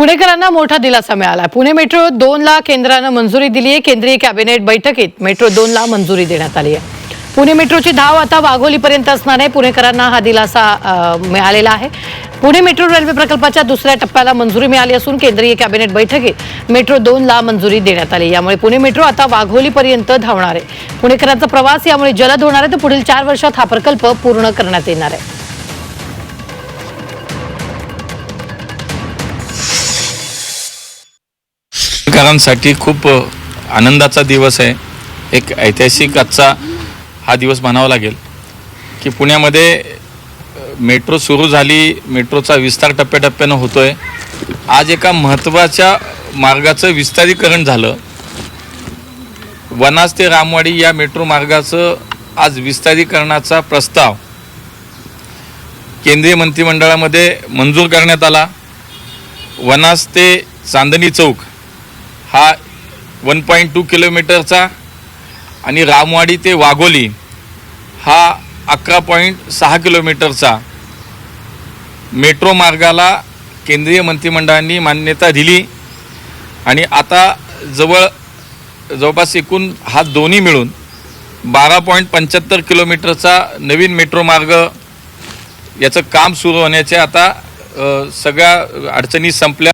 पुणेकरांना मोठा दिलासा मिळाला. पुणे मेट्रो दोनला केंद्रानं मंजुरी दिली आहे केंद्रीय कॅबिनेट बैठकीत मेट्रो दोनला मंजुरी देण्यात आली आहे पुणे मेट्रोची धाव आता वाघोलीपर्यंत असणार आहे. पुणेकरांना हा दिलासा मिळालेला आहे. पुणे मेट्रो रेल्वे प्रकल्पाच्या दुसऱ्या टप्प्याला मंजुरी मिळाली असून केंद्रीय कॅबिनेट बैठकीत मेट्रो दोनला मंजुरी देण्यात आली. यामुळे पुणे मेट्रो आता वाघोलीपर्यंत धावणार आहे. पुणेकरांचा प्रवास यामुळे जलद होणार आहे. तर पुढील चार वर्षात हा प्रकल्प पूर्ण करण्यात येणार आहे. पुणेकरांसाठी खूप आनंदाचा दिवस आहे. एक ऐतिहासिक आजचा हा दिवस म्हणावा लागेल की पुण्यामध्ये मेट्रो सुरू झाली मेट्रोचा विस्तार टप्प्याटप्प्यानं होतोय. आज एका महत्त्वाच्या मार्गाचं विस्तारीकरण झालं. वनाज ते रामवाडी या मेट्रो मार्गाचं आज विस्तारीकरणाचा प्रस्ताव केंद्रीय मंत्रिमंडळामध्ये मंजूर करण्यात आला. वनास ते चांदणी चौक हा वन पॉईंट टू किलोमीटरचा आणि रामवाडी ते वाघोली हा अकरा पॉईंट सहा किलोमीटरचा मेट्रो मार्गाला केंद्रीय मंत्रिमंडळाने मान्यता दिली. आणि आता जवळ जवळपास एकूण हा दोन्ही मिळून बारा पॉईंट पंच्याहत्तर किलोमीटरचा नवीन मेट्रो मार्ग याचं काम सुरू होण्याचे आता सगळ्या अडचणी संपल्या.